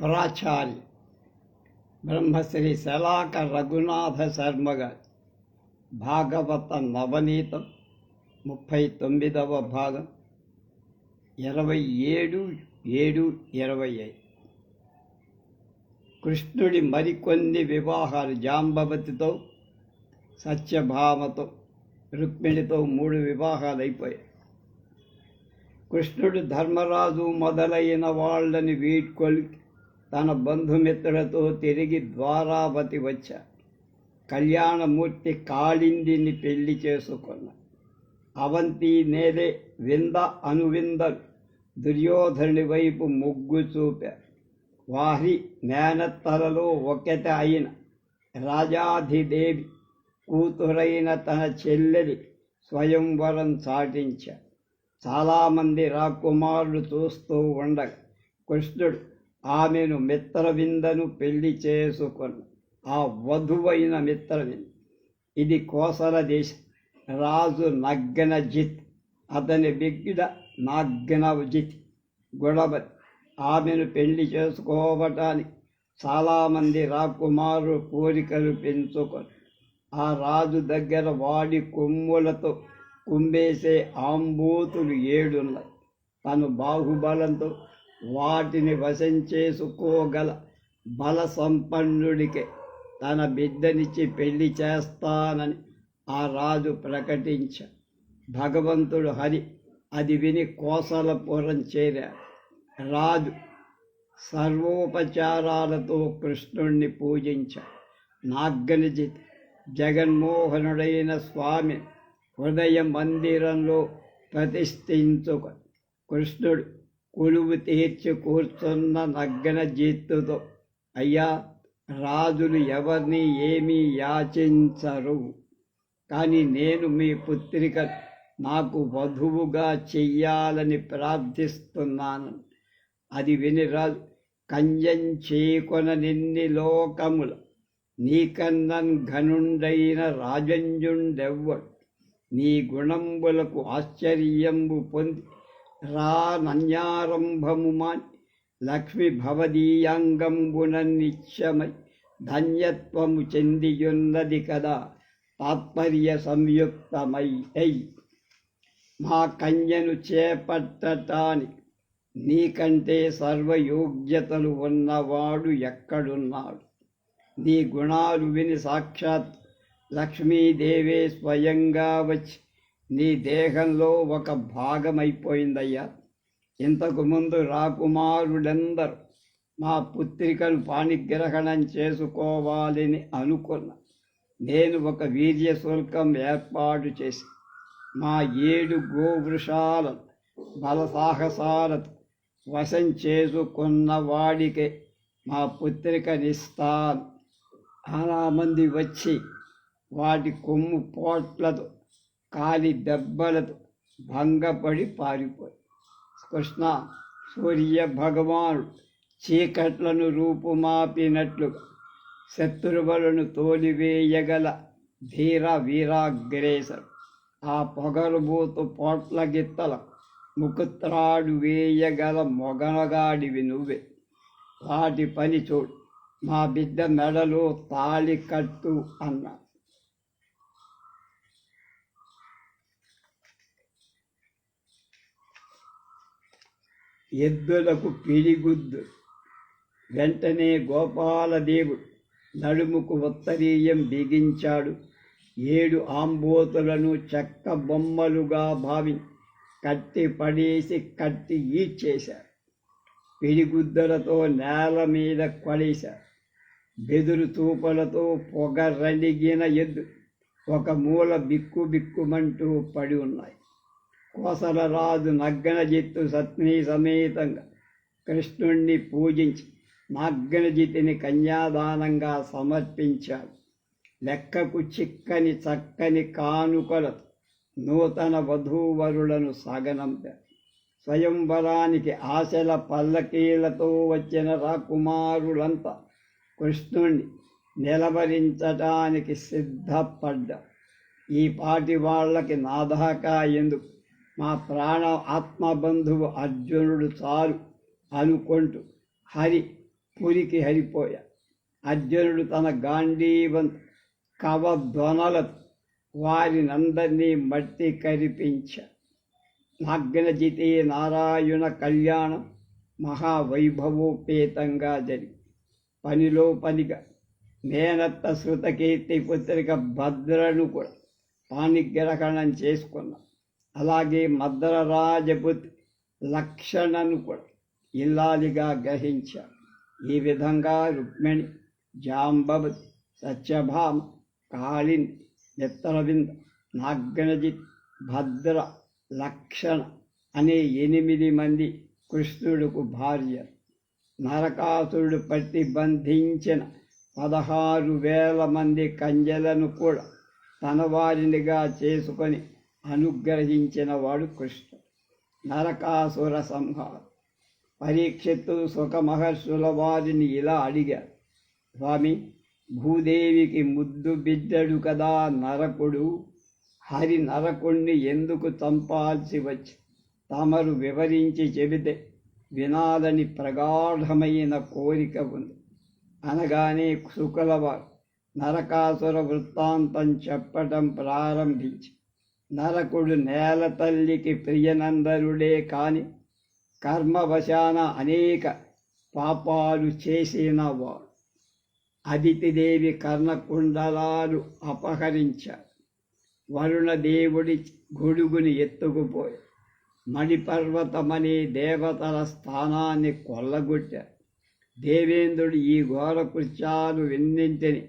ప్రాచారి. బ్రహ్మశ్రీ శలాక రఘునాథ శర్మగా భాగవత నవనీతం ముప్పై తొమ్మిదవ భాగం ఇరవై ఏడు ఏడు ఇరవై ఐదు. కృష్ణుడి మరికొన్ని వివాహాలు జాంబవతితో సత్యభామతో రుక్మిణితో మూడు వివాహాలు అయిపోయాయి కృష్ణుడు ధర్మరాజు మొదలైన వాళ్ళని వీడ్కొలికి తన బంధుమిత్రులతో తిరిగి ద్వారావతి వచ్చా. కళ్యాణమూర్తి కాళిందిని పెళ్ళి చేసుకున్న. అవంతి నేలే వింద అనువిందలు దుర్యోధనుడి వైపు ముగ్గు చూపారు వారి మేనత్తలలో ఒకట అయిన రాజాధిదేవి కూతురైన తన చెల్లెలి స్వయంవరం చాటించారు చాలామంది రాకుమారులు చూస్తూ ఉండగా కృష్ణుడు ఆమెను మిత్రవిందను పెళ్ళి చేసుకున్న ఆ వధువైన మిత్రవింద. ఇది కోసల దేశం. రాజు నగ్గనజిత్ అతని బిగ్గిడ నాగ్నవజిత్ గొడవతి ఆమెను పెళ్ళి చేసుకోవటానికి చాలామంది రాకుమారు కోరికలు పెంచుకొని. ఆ రాజు దగ్గర వాడి కొమ్ములతో కుంబేసే ఆంబూతులు ఏడున్నాయి. తను బాహుబలంతో వాటిని వశం చేసుకోగల బల సంపన్నుడికి తన బిడ్డనిచ్చి పెళ్ళి చేస్తానని ఆ రాజు ప్రకటించ. భగవంతుడు హరి అది విని కోసలపురం చేరాడు. రాజు సర్వోపచారాలతో కృష్ణుణ్ణి పూజించ. నాగ్గనిజిత్ జగన్మోహనుడైన స్వామి హృదయ మందిరంలో ప్రతిష్ఠించుక. కృష్ణుడు కొలువు తీర్చి కూర్చున్న నగ్గన జీత్తుతో అయ్యా రాజులు ఎవరిని ఏమీ యాచించరు. కానీ నేను మీ పుత్రిక నాకు వధువుగా చెయ్యాలని ప్రార్థిస్తున్నాను. అది విని రాజు కంజం చేకొన నిన్ని లోకముల. నీకన్నన్ ఘనుండైన రాజంజుండెవ్వడు. నీ గుణంబులకు ఆశ్చర్యంబు పొంది రా నన్యారంభము లక్ష్మి భవదీయాంగంబుననిత్యమై ధన్యత్వము చెందియున్నది కదా తాత్పర్య సంయుక్తమై అయి మా కన్యను చేపట్టటానికి నీకంటే సర్వయోగ్యతలు ఉన్నవాడు ఎక్కడున్నాడు? నీ గుణాలు విని సాక్షాత్ లక్ష్మీదేవే స్వయంగా వచ్చి నీ దేహంలో ఒక భాగమైపోయిందయ్యా. ఇంతకుముందు రాకుమారుడందరూ మా పుత్రికను పాణిగ్రహణం చేసుకోవాలని అనుకున్న. నేను ఒక వీర్య శుల్కం ఏర్పాటు చేసి మా ఏడు గోవృషాలను బలసాహసాలతో వశం చేసుకున్న వాడికే మా పుత్రికనిస్తాను. చాలా మంది వచ్చి వాటి కొమ్ము పోట్లతో కాలి దెబ్బలతో భంగపడి పారిపోయి. కృష్ణ సూర్య భగవానుడు చీకట్లను రూపుమాపినట్లుగా శత్రువులను తోలివేయగల ధీర వీరాగ్రేసరు ఆ పొగరుబోతు పోట్ల గిత్తల ముకుత్రాడు వేయగల మొగనగాడివి నువ్వే. వాటి పని చూడు మా బిడ్డ మెడలో తాళి కట్టు అన్నాడు. ఎద్దులకు పిడిగుద్దు. వెంటనే గోపాలదేవుడు నడుముకు ఉత్తరీయం బిగించాడు. ఏడు ఆంబోతులను చెక్క బొమ్మలుగా భావి కట్టి పడేసి కట్టి ఈడ్చేశారు. పిడిగుద్దలతో నేల మీద కొడేశారు బెదురు తూపలతో పొగ రండిగిన ఎద్దు ఒక మూల బిక్కు బిక్కుమంటూ పడి ఉన్నాయి. కోసలరాజు నగ్గన జిత్తు సత్ని సమేతంగా కృష్ణుణ్ణి పూజించి నగ్గనజితిని కన్యాదానంగా సమర్పించాడు. లెక్కకు చిక్కని చక్కని కానుకలతో నూతన వధూవరులను సాగనంపారు స్వయంవరానికి ఆశల పల్లకీలతో వచ్చిన రాకుమారులంతా కృష్ణుణ్ణి నిలవరించటానికి సిద్ధపడ్డారు ఈ పాటి వాళ్ళకి నాదాకా ఎందుకు? మా ప్రాణ ఆత్మబంధువు అర్జునుడు చాలు అనుకుంటూ. హరి పురికి హరిపోయా. అర్జునుడు తన గాంధీవం కవధ్వనలతో వారినందరినీ మట్టి కరిపించ. నాగ్నజితే నారాయణ కళ్యాణం మహావైభవోపేతంగా జరిగి. పనిలో పనిగా. మేనత్త శృతకీర్తి పుత్రిక భద్రను కూడా పాణిగ్రహణం చేసుకున్నాం. అలాగే మద్ర రాజపుత్ లక్షణను కూడా ఇల్లాలిగా గ్రహించారు ఈ విధంగా రుక్మిణి జాంబవతి సత్యభామ కాళిని మిత్రవింద నాగ్నజిత్ భద్ర లక్షణ అనే ఎనిమిది మంది కృష్ణుడుకు భార్య. నరకాసురుడు ప్రతిబంధించిన పదహారు వేల మంది కంజలను కూడా తన వారినిగా చేసుకొని అనుగ్రహించిన వాడు కృష్ణుడు. నరకాసుర సంహారం. పరీక్షిత్తు సుఖ మహర్షుల వారిని ఇలా అడిగారు స్వామి భూదేవికి ముద్దు బిడ్డడు కదా నరకుడు. హరి నరకుణ్ణి ఎందుకు చంపాల్సి వచ్చి తమరు వివరించి చెబితే వినాలని ప్రగాఢమైన కోరిక ఉంది. అనగానే శుకులవారు. నరకాసుర వృత్తాంతం చెప్పటం ప్రారంభించి నరకుడు నేల తల్లికి ప్రియనందరుడే కాని కర్మవశాన అనేక పాపాలు చేసిన వాడు అదితిదేవి కర్ణకుండలాలు అపహరించారు వరుణదేవుడి గొడుగుని ఎత్తుకుపోయి మణిపర్వతమనే దేవతల స్థానాన్ని కొల్లగొట్టారు దేవేంద్రుడు ఈ ఘోర కృత్యాలు విన్నింటిని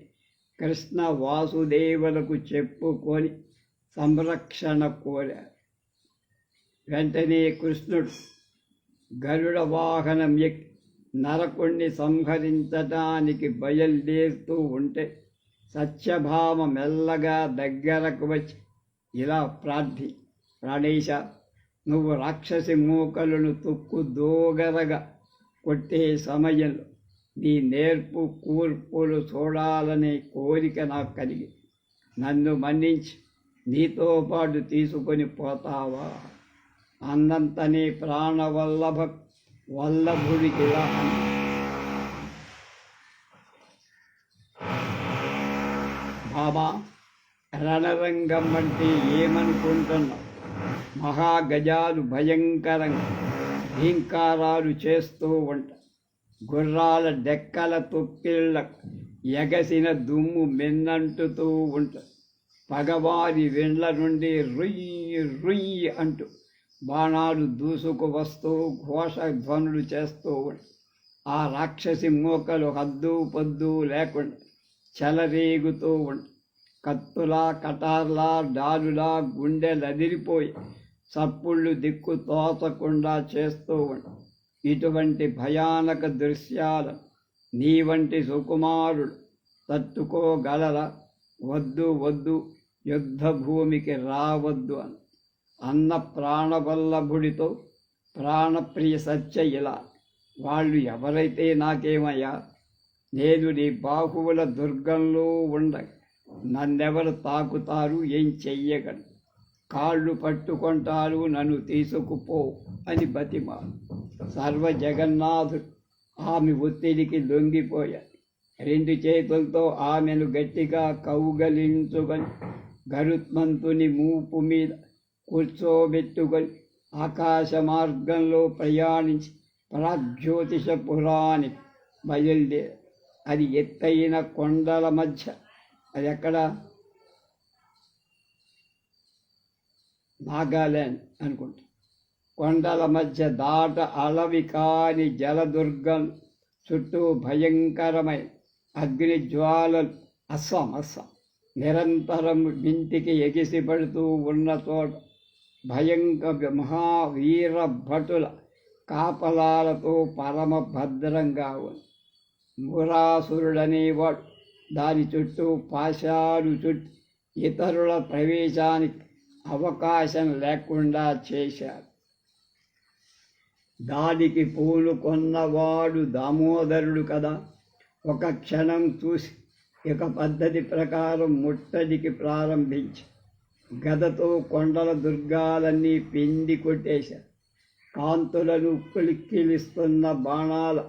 కృష్ణ వాసుదేవులకు చెప్పుకొని సంరక్షణ కోరారు వెంటనే కృష్ణుడు గరుడ వాహనం ఎక్కి నరకుణ్ణి సంహరించటానికి బయలుదేరుతూ ఉంటే సత్యభామ మెల్లగా దగ్గరకు వచ్చి ఇలా ప్రార్థి ప్రాణేశ నువ్వు రాక్షసి మూకలను తుక్కు దోగరగా కొట్టే సమయంలో నీ నేర్పు కూర్పులు చూడాలనే కోరిక నాకు కలిగి నన్ను మన్నించి. నీతో పాటు తీసుకొని పోతావా? అన్నంతనే ప్రాణవల్లభ వల్లభుడికి బాబా రణరంగం అంటే ఏమనుకుంటున్నావు? మహాగజాలు భయంకరంగా భీంకారాలు చేస్తూ ఉంటాయి గుర్రాల డెక్కల తొక్కిళ్ళ ఎగసిన దుమ్ము మిన్నంటుతూ ఉంటుంది పగవారి వెండ్ల నుండి రుయ్యి రుయ్యి అంటూ బాణాలు దూసుకు వస్తూ ఘోషధ్వనులు చేస్తూ ఆ రాక్షసి మూకలు హద్దు పొద్దు లేకుండా చెలరేగుతూ ఉండి. కత్తులా కటార్లా డాలులా గుండెలు అదిరిపోయి సప్పుళ్ళు దిక్కు తోచకుండా చేస్తూ ఉండి. ఇటువంటి భయానక దృశ్యాలు నీ వంటి సుకుమారుడు తట్టుకోగలరా? వద్దు వద్దు యుద్ధ భూమికి రావద్దు అని. అన్న ప్రాణవల్లభుడితో ప్రాణప్రియ సత్య ఇలా వాళ్ళు ఎవరైతే నాకేమయ్యా? నేను నీ బాహువుల దుర్గంలో ఉండ నన్నెవరు తాకుతారు? ఏం చెయ్యగలరు కాళ్ళు పట్టుకుంటారు? నన్ను తీసుకుపో అని బతిమా. సర్వ జగన్నాథుడు ఆమె ఒత్తిడికి లొంగిపోయాడు. రెండు చేతులతో ఆమెను గట్టిగా కౌగలించుకొని గరుత్మంతుని మూపు మీద కూర్చోబెట్టుకొని ఆకాశ మార్గంలో ప్రయాణించి ప్రాగ్జ్యోతిష పురాణి బయలుదేరి అది ఎత్తైన కొండల మధ్య అది ఎక్కడ? నాగాల్యాండ్ అనుకుంటా. కొండల మధ్య దాట అలవి కాని జలదుర్గం చుట్టూ భయంకరమైన అగ్నిజ్వాలలు. అస్సాం అస్సాం. నిరంతరం వింటికి ఎగిసిపడుతూ ఉన్న చోట భయంకర మహావీర భటుల కాపలాలతో పరమ భద్రంగా ఉంది మురాసురుడనేవాడు దాని చుట్టూ పాశాలు చుట్టూ ఇతరుల ప్రవేశానికి అవకాశం లేకుండా చేశారు. దానికి పూనుకొన్నవాడు దామోదరుడు కదా. ఒక క్షణం చూసి ఇక పద్ధతి ప్రకారం ముట్టడికి ప్రారంభించి. గదతో కొండల దుర్గాలన్నీ పిండి కొట్టేశారు కాంతులను కులిక్కిలిస్తున్న బాణాల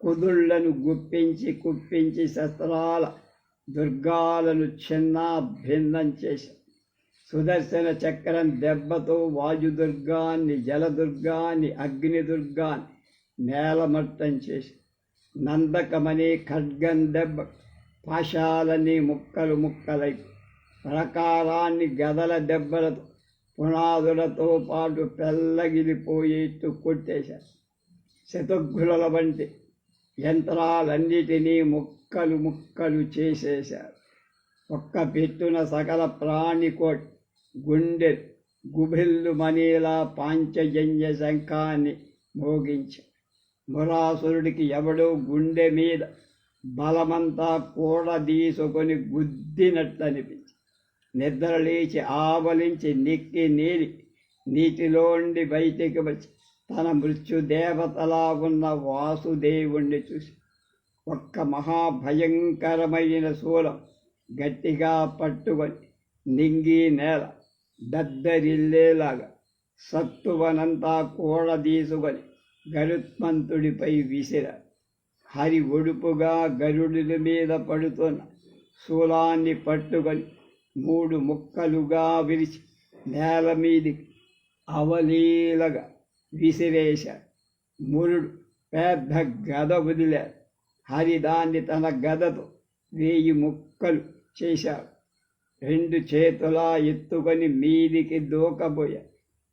కుదుళ్ళను గుప్పించి కుప్పించి శస్త్రాల దుర్గాలను చిన్న భిన్నం చేశారు సుదర్శన చక్రం దెబ్బతో వాయుదుర్గాన్ని జలదుర్గాన్ని అగ్నిదుర్గాన్ని నేలమట్టం చేసి నందకమనే ఖడ్గం దెబ్బ పాశాలన్నీ ముక్కలు ముక్కలై ప్రకారాన్ని గదల దెబ్బలతో పునాదులతో పాటు పెల్లగిలిపోయేట్టు కొట్టేశారు శతఘ్నుల వంటి యంత్రాలన్నిటినీ ముక్కలు ముక్కలు చేసేశారు. ఒక్క పెట్టున సకల ప్రాణికోట్ గుండె గుభిల్లు మనీలా పాంచజన్య శంఖాన్ని మోగించి మురాసురుడికి ఎవడో గుండె మీద బలమంతా కూడదీసుకొని గుద్దినట్లనిపించి నిద్ర లేచి ఆవలించి నిక్కి నీలి నీటిలోండి బయటికి వచ్చి తన మృత్యుదేవతలా ఉన్న వాసుదేవుణ్ణి చూసి ఒక్క మహాభయంకరమైన శూలం గట్టిగా పట్టుకొని నింగి నేల దద్దరిల్లేలాగా సత్తువనంతా కూడదీసుకొని గరుత్మంతుడిపై విసిర హరి ఒడుపుగా గరుడుల మీద పడుతున్న శూలాన్ని పట్టుకొని మూడు ముక్కలుగా విరిచి నేల మీది అవలీలగా విసిరేశాడు మురుడు పెద్ద గద వదిలాడు. హరి దాన్ని తన గదతో వేయి ముక్కలు చేశాడు. రెండు చేతులా ఎత్తుకొని మీదికి దూకబోయా.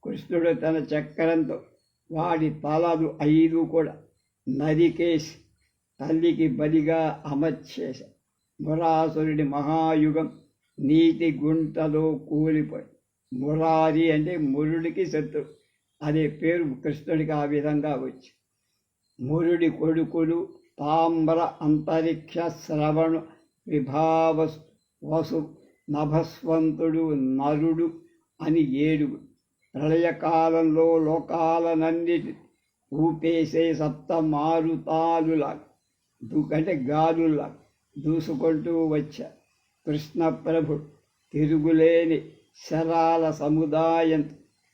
కృష్ణుడు తన చక్రంతో వాడి తలలు ఐదు కూడా నరికేసి తల్లికి బలిగా అమర్చేశాడు మురాసురుడి మహాయుగం నీటి గుంటలో కూలిపోయి. మురారి అంటే మురుడికి శత్రువు అదే పేరు కృష్ణుడికి ఆ విధంగా వచ్చి. మురుడి కొడుకులు తాంబర అంతరిక్ష శ్రవణు విభావ వసు నభస్వంతుడు నరుడు అని ఏడుగు. ప్రళయకాలంలో లోకాలనన్నిటి ఊపేసే సప్త మారుతాలులాగా. అంటే గాలులా దూసుకుంటూ వచ్చా కృష్ణప్రభు తిరుగులేని శరాల సముదాయం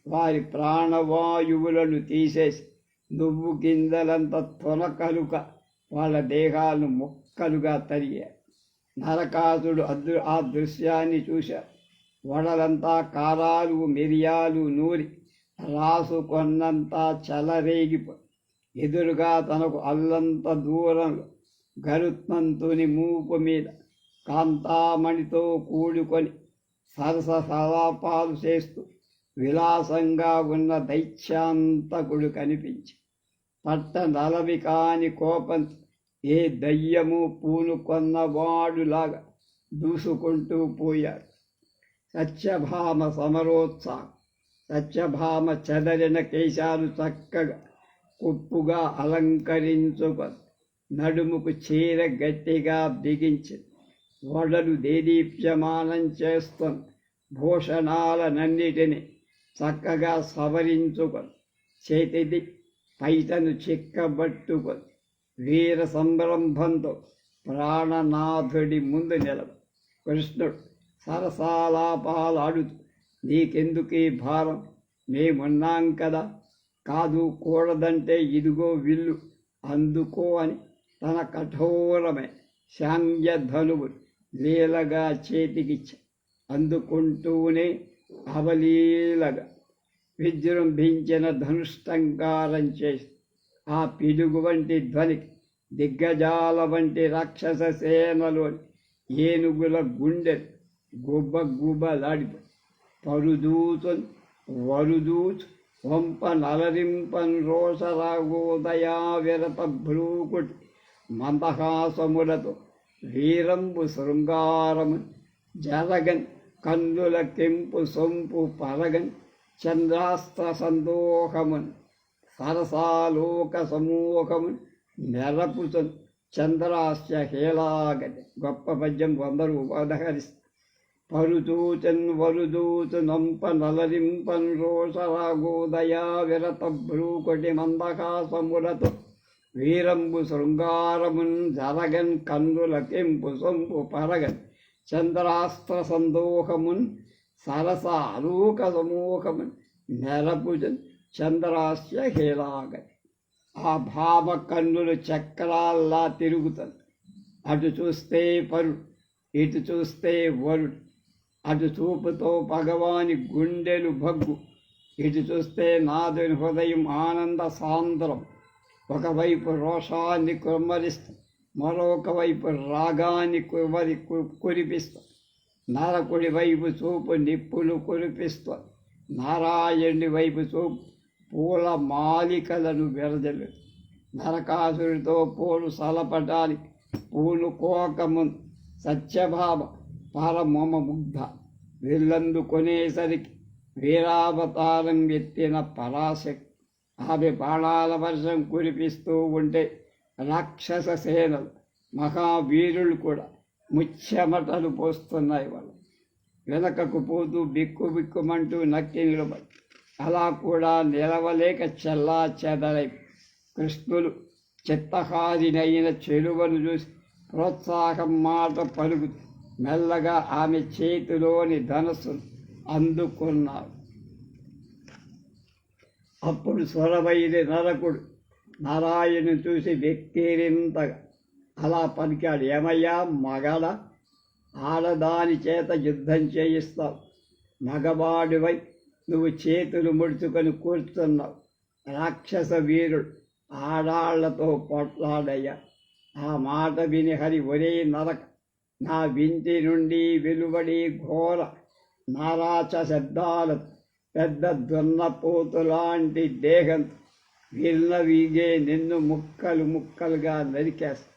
వారి ప్రాణవాయువులను తీసేసి నువ్వు గింజలంత తొలకలుక వాళ్ళ దేహాలను మొక్కలుగా తరిగా. నరకాసుడు అదృ ఆ దృశ్యాన్ని చూశారు వడలంతా కారాలు మిరియాలు నూరి రాసుకొన్నంతా చలరేగిపోయి ఎదురుగా తనకు అల్లంత దూరం గరుత్మంతుని మూపు మీద కాంతామణితో కూడుకొని సరస సలాపాలు చేస్తూ విలాసంగా ఉన్న దైత్యాంతకుడు కనిపించి పట్ట నలవి కాని కోపం ఏ దయ్యము పూనుకొన్నవాడులాగా దూసుకుంటూ పోయారు సత్యభామ సమరోత్సాహం సత్యభామ చెదరిన కేశాలు చక్కగా కుప్పుగా అలంకరించుక నడుముకు చీర గట్టిగా బిగించి వడలు దేదీప్యమానం చేస్తున్న భూషణాలనన్నిటిని చక్కగా సవరించుకొని చేతిది పైటను చిక్కబట్టుకొని వీర సంరంభంతో ప్రాణనాథుడి ముందు నిలవ. కృష్ణుడు సరసాలాపాలాడుతూ నీకెందుకీ భారం? మేమున్నాం కదా. కాదు కూడదంటే ఇదిగో విల్లు. అందుకో అని తన కఠోరమే. శాంగ్యధనువు లీలగా చేతికిచ్చ. అందుకుంటూనే అవలీలగా విజృంభించిన ధనుష్టంకారం చేసి ఆ పిడుగు వంటి ధ్వనికి దిగ్గజాల వంటి రాక్షస సేనలోని ఏనుగుల గుండె గుబ్బ గుబ్బలాడిపోయి పరుదూతు వరుదూతు వంప నలరింపన్ రోషరాగోదయా విరత భ్రూకుటి మందహాసములతో వీరంబు శృంగారము జరగన్ కందుల కెంపు సొంపు పరగన్ చంద్రాస్త్ర సందోహమున్ సరసాలోక సమూహమున్ నెరపుతన్ చంద్రాస్య హేలాగతి గొప్ప పద్యం కొందరు ఉపదహరిస్తారు పరుదూతన్ వరుదూతు నంప నలరింపన్ రోషరాగోదయా విరత భ్రూకొటి మందకాసములతో వీరంబు శృంగారమున్ జరగన్ కందుల కెంపు సొంపు పరగన్ చంద్రాస్త్ర సందోహమున్ సరస అరూక సమూహమున్ నెరపుజన్ చంద్రాస్య హేలాగతి ఆ భావ కన్నులు చక్రాల్లా తిరుగుతుంది అటు చూస్తే పరుడు ఇటు చూస్తే వరుడు. అటు చూపుతో భగవాని గుండెలు భగ్గు. ఇటు చూస్తే నాదుని హృదయం ఆనంద సాంద్రం. ఒకవైపు రోషాన్ని కుమ్మరిస్తూ మరొక వైపు రాగాన్ని కుమరి కు- నరకుడి వైపు చూపు నిప్పులు కురిపిస్తా. నారాయణుడి వైపు చూపు పూల మాలికలను విరదలు. నరకాసుడితో పూలు సలపటానికి పూలు కోకము సత్యభావ పరమమ ముగ్ధ వీళ్ళందుకొనేసరికి వీరావతారం ఎత్తిన పరాశక్తి. ఆమె బాణాల వర్షం కురిపిస్తూ ఉంటే రాక్షస సేనలు మహావీరులు కూడా ముచ్చెమటలు పోస్తున్నాయి వాళ్ళు. వెనకకు పోతూ బిక్కు బిక్కుమంటూ నక్కి నిలబడి అలా కూడా నిలవలేక చెల్లా చెదరై కృష్ణులు చిత్తహారినైన చెరువను చూసి ప్రోత్సాహం మాట పలుకుతూ మెల్లగా ఆమె చేతిలోని ధనస్సు అందుకున్నారు అప్పుడు స్వరవైరి నరకుడు నారాయణుని చూసి వ్యక్తిరింతగా అలా పలికాడు ఏమయ్యా మగడ ఆడదాని చేత యుద్ధం చేయిస్తావు. మగవాడివై నువ్వు చేతులు ముడుచుకొని కూర్చున్నావు. రాక్షస వీరుడు ఆడాళ్ళతో పొట్లాడయ్యా. ఆ మాట విని హరి ఒరే నరక నా వింటి నుండి వెలువడి ఘోర నారాచ శబ్దాలు పెద్ద దున్నపోతు లాంటి దేహం విన్న వీగే నిన్ను ముక్కలు ముక్కలుగా నరికేస్తా.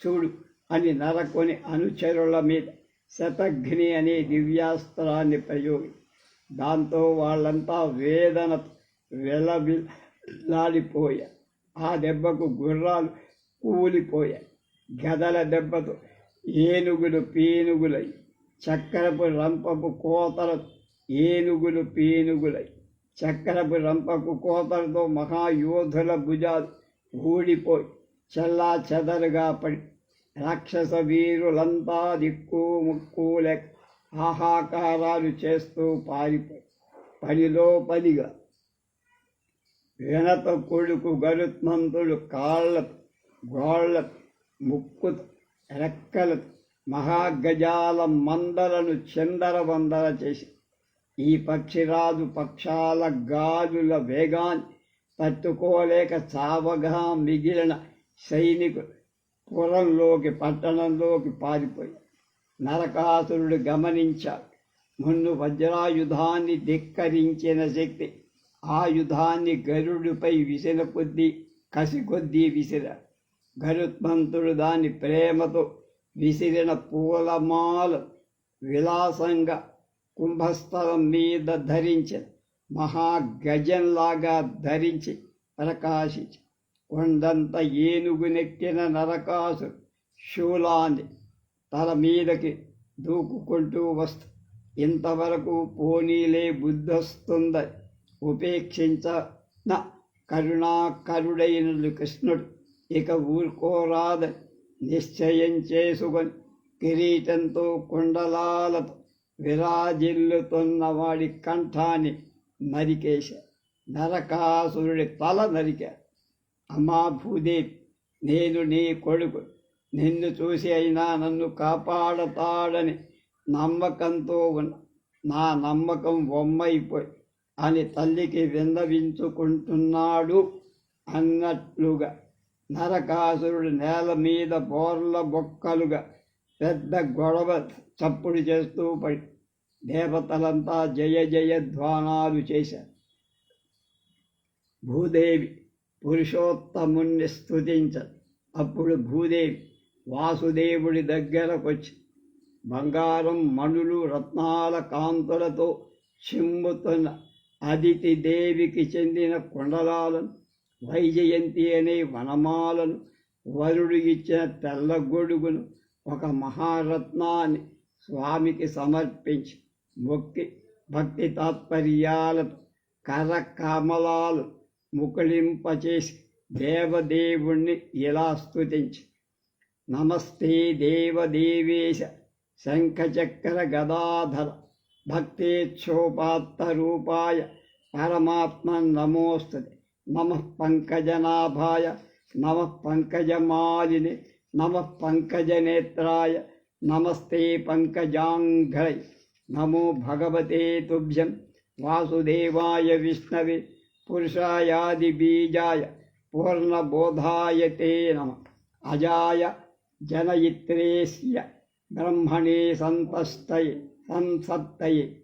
చూడు అని నరకొని అనుచరుల మీద శతఘ్ని అనే దివ్యాస్త్రాన్ని ప్రయోగి. దాంతో వాళ్ళంతా వేదన వెలవిలాడిపోయాయి ఆ దెబ్బకు గుర్రాలు కూలిపోయాయి. గదల దెబ్బతో ఏనుగులు పీనుగులై చక్రపు రంపపు కోతలు ఏనుగులు పీనుగులై. చక్రపు రంపపు కోతలతో మహాయోధుల భుజాలు ఊడిపోయి చల్లా చెదరుగా పడి రాక్షస వీరులంతా దిక్కు ముక్కు లెక్క ఆహాకారాలు చేస్తూ పారిపోయి పనిలో పనిగా. వెనత కొడుకు గరుత్మంతుడు కాళ్ళకు గోళ్ళకు ముక్కుతో రెక్కలు మహాగజాల మందలను చిందరవందర చేసి ఈ పక్షిరాజు పక్షాల గాలుల వేగాన్ని తట్టుకోలేక చావగా మిగిలిన సైనికులు పురంలోకి పట్టణంలోకి పారిపోయి నరకాసురుడు గమనించాడు మున్ను వజ్రాయుధాన్ని ధిక్కరించిన శక్తి ఆయుధాన్ని గరుడిపై విసిన కొద్దీ కసి కొద్దీ విసిరాడు గరుత్మంతుడు దాని ప్రేమతో విసిరిన పూలమాల విలాసంగా కుంభస్థలం మీద ధరించిన మహాగజంలాగా ధరించి ప్రకాశించి కొండంత ఏనుగునెక్కిన నరకాసు శూలాన్ని తల మీదకి దూకుకుంటూ వస్తూ ఇంతవరకు పోనీలే బుద్ధొస్తుందని ఉపేక్షించిన కరుణాకరుడైన కృష్ణుడు ఇక ఊరుకోరాద నిశ్చయం చేసుకొని కిరీటంతో కుండలాలతో విరాజిల్లుతున్నవాడి కంఠాన్ని నరికేశ. నరకాసురుడి తల నరికా. అమ్మా భూదేవి నేను నీ కొడుకు. నిన్ను చూసి అయినా నన్ను కాపాడతాడని నమ్మకంతో ఉన్న నా నమ్మకం బొమ్మైపోయి అని తల్లికి విన్నవించుకుంటున్నాడు అన్నట్లుగా. నరకాసురుడు నేల మీద బోర్ల బొక్కలుగా పెద్ద గొడవ చప్పుడు చేస్తూ పడి దేవతలంతా జయ జయ ధ్వానాలు చేశారు. భూదేవి పురుషోత్తముణ్ణి స్తుతించదు. అప్పుడు భూదేవి వాసుదేవుడి దగ్గరకొచ్చి బంగారం మణులు రత్నాల కాంతులతో చిమ్ముతున్న అదితి దేవికి చెందిన కుండలాలను వైజయంతి అనే వనమాలను వరుడు ఇచ్చిన తెల్ల గొడుగును ఒక మహారత్నాన్ని స్వామికి సమర్పించి మొక్కి భక్తి తాత్పర్యాలతో కరకమలాలు ముకుళింపచేసి దేవదేవుణ్ణి ఇలా స్తుతించి నమస్తే దేవదేవేశ శంఖచక్ర గదాధర భక్తేచ్ఛోపాత్త రూపాయ పరమాత్మ నమోస్తుంది नम पंकजनाभाय, नम पंकजमालिने, नम पंकजनेत्राय, नमस्ते पङ्कजाङ्घ्रै नमो भगवते तुभ्यं, वासुदेवाय विष्णवे, पुरुषायादिबीजाय, पूर्णबोधाय ते नम। अजाय जनयित्रेस्य ब्रह्मणे सन्तस्तये संसत्तये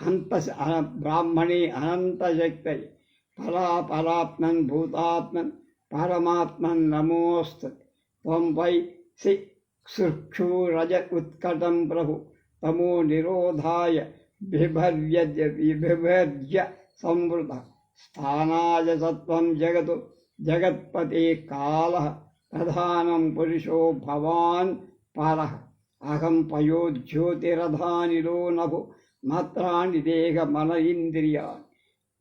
अन्तस् ब्राह्मणे अनन्तशक्तये। పరాపరాత్మన్ భూతాత్మన్ పరమాత్మన్ నమోస్తు. త్వం వై సి సృక్షురజ ఉత్కటం ప్రభు. తమో నిరోధాయ బిభర్య బిభర్య సంవృత. స్థానాయ సత్వం జగతు జగత్పతే కాల. ప్రధానం పురుషో భవాన్ పర. అహం పయోజ్యోతిరధానిలో నభు. మాత్రాన్ని దేహ మన ఇంద్రియా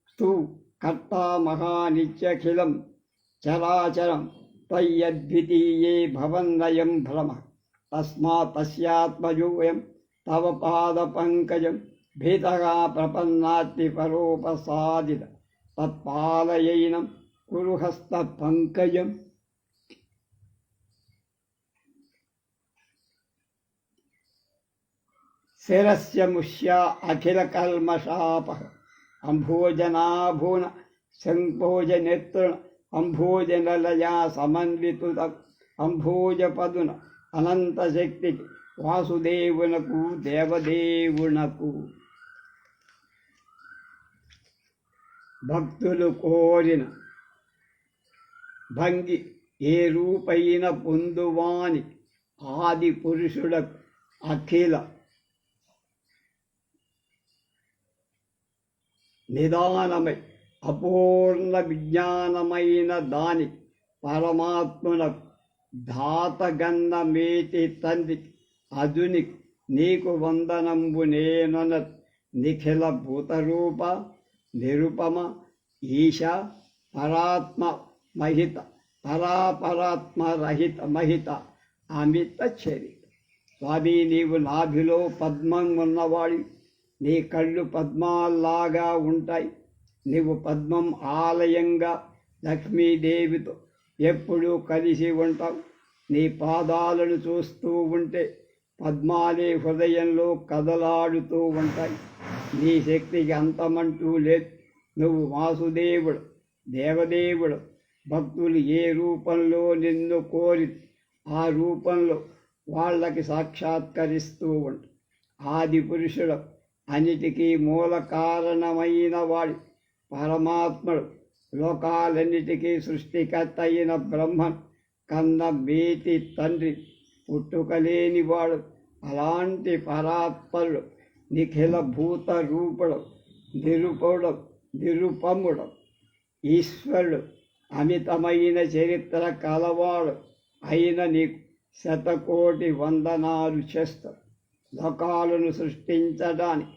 స్తు కర్తా మహానిత్యఖిలం చరాచరం త్వయ్యద్వితీయే భవన్నయం భ్రమ. తస్మాత్ తస్యాత్మజోయం తవ పాదపంకజం భీతగా ప్రపన్నాతి పరోపసాదిత తత్పాలయైనం కురుహస్త పంకజం శిరస్య ముష్య అఖిల కల్మషాప అంభోజనాభూన సంభోజనేత్రుణ అంభోజనలయా సమన్వితుత అంభోజపదున అనంతశక్తికి వాసుదేవునకు దేవదేవునకు భక్తులు కోరిన భంగి ఏ రూపైన పొందువాని ఆది పురుషుడకు అఖిల నిదానమై అపూర్ణ విజ్ఞానమైన దాని పరమాత్మునకు ధాతగన్నమేటి తండ్రి అదుని నీకు వందనంబు నేనొన నిఖిల భూతరూప నిరుపమ ఈశ పరాత్మ మహిత పరాపరాత్మ రహిత మహిత అమిత చరిత స్వామి నీవు నాభిలో పద్మం ఉన్నవాడి నీ కళ్ళు పద్మాల్లాగా ఉంటాయి. నీవు పద్మం ఆలయంగా లక్ష్మీదేవితో ఎప్పుడూ కలిసి ఉంటావు. నీ పాదాలను చూస్తూ ఉంటే పద్మాలే హృదయంలో కదలాడుతూ ఉంటాయి. నీ శక్తికి అంతమంటూ లేదు. నువ్వు వాసుదేవుడు దేవదేవుడు. భక్తులు ఏ రూపంలో నిన్ను కోరి ఆ రూపంలో వాళ్ళకి సాక్షాత్కరిస్తూ ఉంటా ఆది పురుషుడు అన్నిటికీ మూల కారణమైన వాడి పరమాత్ముడు. లోకాలన్నిటికీ సృష్టికర్త అయిన బ్రహ్మన్ కన్న బీతి తండ్రి పుట్టుకలేనివాడు అలాంటి పరాత్పరుడు నిఖిల భూత రూపుడు నిరుపుడు నిరుపముడు ఈశ్వరుడు అమితమైన చరిత్ర కలవాడు అయిన నీకు శతకోటి వందనాలు చేస్తాడు లోకాలను సృష్టించడానికి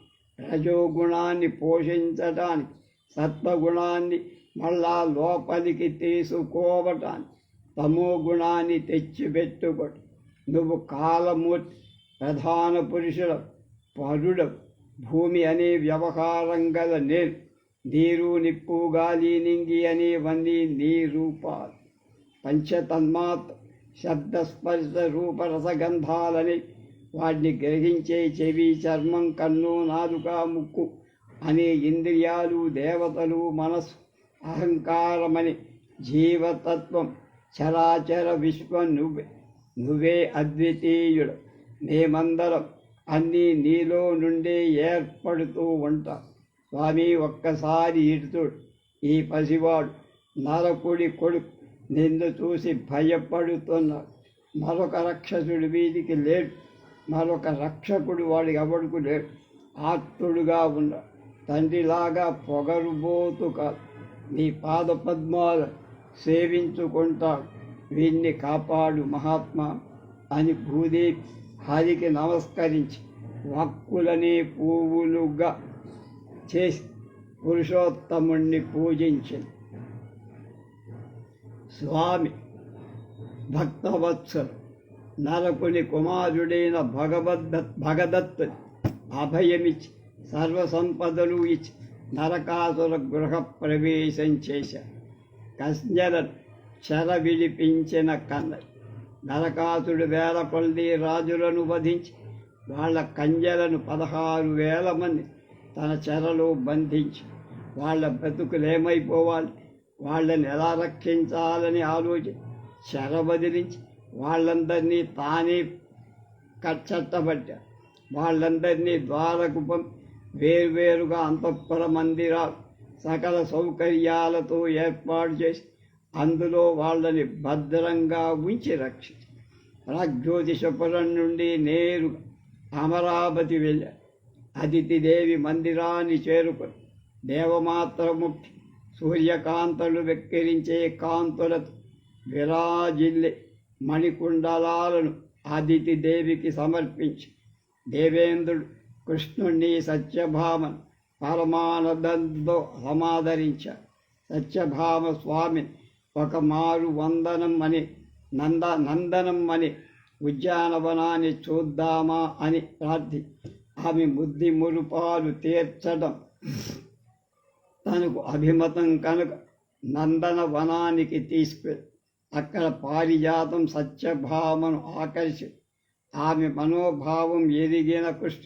రజోగుణాన్ని పోషించడానికి సత్వగుణాన్ని మళ్ళా లోపలికి తీసుకోవటానికి తమో గుణాన్ని తెచ్చిపెట్టుకోడు నువ్వు కాలమూర్తి ప్రధాన పురుషుల పరుడు భూమి అనే వ్యవహారం గల నేను నీరు నిప్పు గాలి నింగి అనేవన్నీ నీ రూపాలు. పంచతన్మాత్ శబ్దస్పర్శ రూపరసగంధాలని వాటిని గ్రహించే చెవి చర్మం కన్ను నాలుక ముక్కు అనే ఇంద్రియాలు దేవతలు మనస్సు అహంకారమని జీవతత్వం చరాచర విశ్వం నువ్వే నువ్వే అద్వితీయుడు. మేమందరం అన్నీ నీలో నుండే ఏర్పడుతూ ఉంటాం. స్వామి ఒక్కసారి ఇటుతుడు ఈ పసివాడు నరకుడి కొడుకు. నిన్ను చూసి భయపడుతున్నాడు. మరొక రక్షసుడు వీధికి లేడు. మరొక రక్షకుడు వాడి ఎవడుకు లేడు. ఆత్తుడుగా ఉన్నాడు తండ్రిలాగా పొగరుబోతు కాదు నీ పాద పద్మాలు సేవించుకుంటాడు వీణ్ణి కాపాడు మహాత్మా అని భూదేవి హరికి నమస్కరించి వక్కులని పువ్వులుగా చేసి పురుషోత్తముణ్ణి పూజించింది. స్వామి భక్తవత్సలు నరకుని కుమారుడైన భగవద్ భగదత్ అభయమిచ్చి సర్వసంపదలు ఇచ్చి నరకాసుర గృహ ప్రవేశం చేశారు కస్జలను చెర విడిపించిన కన్న నరకాసుడు వేల కొలది రాజులను వధించి వాళ్ళ కంజలను పదహారు వేల మంది తన చెరలో బంధించి వాళ్ళ బతుకులేమైపోవాలి వాళ్ళని ఎలా రక్షించాలని ఆలోచి చెర వదిలించి వాళ్ళందరినీ తానే కచ్చట్టబట్టారు వాళ్ళందరినీ ద్వారకు వేర్వేరుగా వేరువేరుగా అంతఃపుర మందిరాలు సకల సౌకర్యాలతో ఏర్పాటు చేసి అందులో వాళ్ళని భద్రంగా ఉంచి రక్షించి. ప్రాగ్జ్యోతిషపురం నుండి నేరు అమరావతి వెళ్ళారు అతిథిదేవి మందిరాన్ని చేరుకొని దేవమాత్రముక్తి సూర్యకాంతలు వెక్కిరించే కాంతులతో విరాజిల్లే మణికుండలాలను అదితి దేవికి సమర్పించి దేవేంద్రుడు కృష్ణుణ్ణి సత్యభామను పరమానందంతో సమాదరించారు సత్యభామ స్వామిని ఒక మారు వందనం అని నంద నందనం అని ఉద్యానవనాన్ని చూద్దామా అని ప్రార్థి ఆమె బుద్ధి మురుపాలు తీర్చడం. తనకు అభిమతం కనుక నందనవనానికి తీసుకెళ్ళి అక్కడ పారిజాతం సత్యభామను ఆకర్షి ఆమె మనోభావం ఎదిగిన కృష్ణ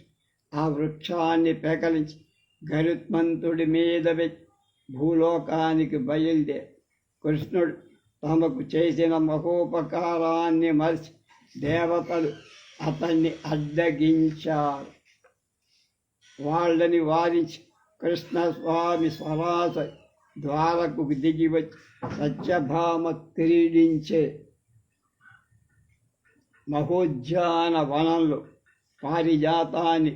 ఆ వృక్షాన్ని పెకలించి గరుత్మంతుడి మీద వెచ్చి భూలోకానికి బయలుదే కృష్ణుడు తమకు చేసిన మహోపకారాన్ని మరిచి దేవతలు అతన్ని అడ్డగించారు. వాళ్ళని వారించి కృష్ణస్వామి స్వరాస ద్వారకు దిగి వచ్చి సత్యభామ క్రీడించే మహోద్యాన వనంలో పారిజాతాన్ని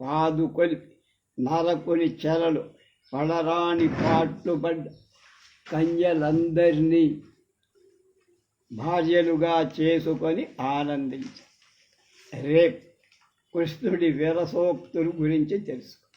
పాదుకొని నరకుని చెరలు పడరాని పాటుపడ్డ కన్యలందరినీ భార్యలుగా చేసుకొని ఆనందించారు రేపు కృష్ణుడి విరసోక్తుల గురించి తెలుసుకో.